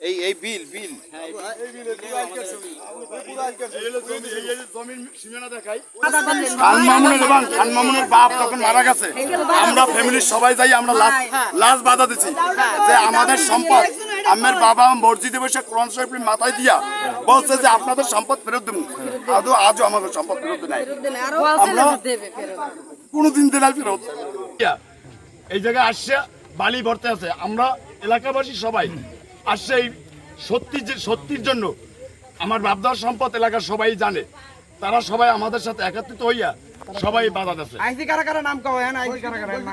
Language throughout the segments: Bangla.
এই এই বিল বিল। এবং খান মামুনের বাপ তখন মারা গেছে আমরা ফ্যামিলির সবাই যাই আমরা লাশ লাশ বাধা দিচ্ছি যে আমাদের সম্পদ আমার বাবা মসজিদে বসে কোরআন শরীফ মাথায় দিয়া বলছে যে আপনাদের সম্পদ ফেরত দেবো। আদৌ আজও আমাদের সম্পদ ফেরত নাই। আমরা কোনোদিন দিলাই ফেরত। এই জায়গায় আসছে বালি ভরতে আছে। আমরা এলাকাবাসী সবাই আসছে সেই সত্যি যে সত্যির জন্য আমার বাপদার সম্পদ এলাকার সবাই জানে। তারা সবাই আমাদের সাথে একত্রিত হইয়া সবাই বাধা দেশে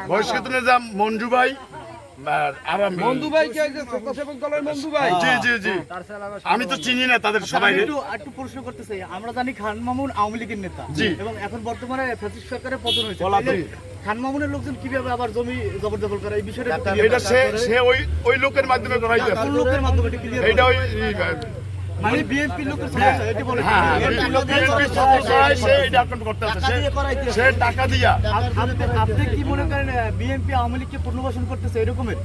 বহিষ্কৃত হ্যাঁ মঞ্জু ভাই আমি- বন্ধু ভাই কি একজন স্বেচ্ছাসেবক দলের বন্ধু ভাই। জি জি জি। আমি তো চিনি না তাদের সবাই। একটু একটু প্রশ্ন করতে চাই। আমরা জানি খান মামুন আওয়ামী লীগের নেতা। এবং এখন বর্তমানে ফ্যাসিস্ট সরকারের পতন হয়েছে। খান মামুনের লোকজন কীভাবে আবার জমি জবরদখল করে? এই বিষয়টা এটা সে সে ওই ওই লোকের মাধ্যমে কোন লোকের মাধ্যমে এটা? ওই মানে বিএনপি লোকের সমস্যা এটি বলে হ্যাঁ বিএনপি সরকার সে এইটা আক্রমণ করতে আছে সে- সে টাকা দিয়া। আপনি- আপনি কি মনে করেন বিএনপি আওয়ামী লীগকে পুনর্বাসন করতেছে এরকমের?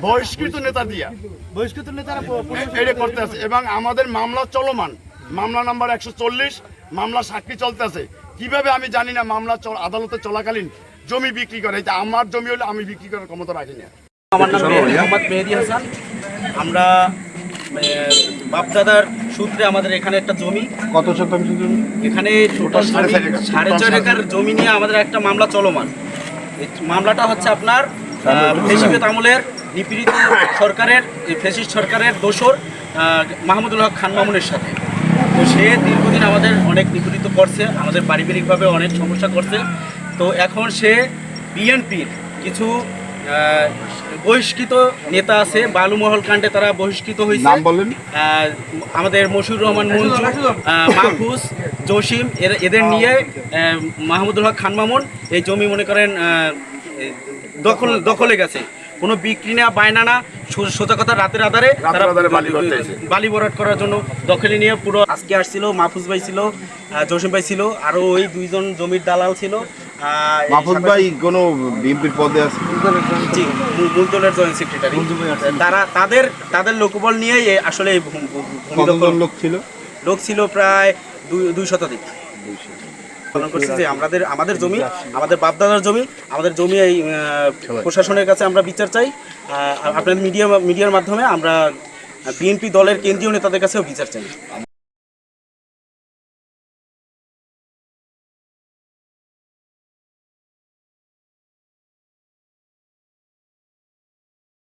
বহিষ্কৃত নেতা দিয়া। বহিষ্কৃত নেতারা এটা করতে আছে এবং আমাদের মামলা চলমান। মামলা নাম্বার একশো চল্লিশ মামলা সাক্ষী চলতেছে। কীভাবে আমি জানি না মামলা চল- আদালতে চলাকালীন জমি বিক্রি করে। এটা আমার জমি হলে আমি বিক্রি করার ক্ষমতা রাখি না। আমার নাম মোহাম্মদ মেহেদি হাসান। আমরা বাপদাদার সূত্রে আমাদের এখানে একটা জমি। কত শতাংশ জমি? এখানে টোটাল সাড়ে চার একর। জমি নিয়ে আমাদের একটা মামলা চলমান। মামলাটা হচ্ছে আপনার ফেসিবেত আমলের নিপীড়িত সরকারের এই ফেসিস্ট সরকারের দোসর মাহমুদুল হক খান মামুনের সাথে। তো সে দীর্ঘদিন আমাদের অনেক নিপীড়িত করছে আমাদের পারিবারিকভাবে অনেক সমস্যা করছে। তো এখন সে বিএনপির কিছু বহিষ্কৃত নেতা আছে বালুমহল কাণ্ডে তারা বহিষ্কৃত হয়েছে। নাম বলেন। আমাদের মশিউর রহমান মঞ্জু মাহফুজ জসিম এরা এদের নিয়ে মাহমুদুল হক খান মামুন এই জমি মনে করেন দখল দখলে গেছে। কোনো বিক্রি না বায়না না সোজা কথা রাতের আধারে বালি ভরাট করার জন্য দখলে নিয়ে পুরো আজকে আসছিল মাহফুজ ভাই ছিল জসিম ভাই ছিল আরও ওই দুইজন জমির দালাল ছিল। মাহফুজ ভাই কোনো বিএনপির পদে আছে? জি মূল- দলের জয়েন্ট সেক্রেটারি। তারা তাদের তাদের লোকবল নিয়েই আসলে লোক ছিল? লোক ছিল প্রায় দুই দুই শতাধিক। পালন করছে যে আমাদের আমাদের জমি আমাদের বাপদাদার জমি আমাদের জমি এই আহ, প্রশাসনের কাছে আমরা বিচার চাই। আহ, আপনাদের মিডিয়া মিডিয়ার মাধ্যমে আমরা বিএনপি দলের কেন্দ্রীয় নেতাদের কাছেও বিচার চাই।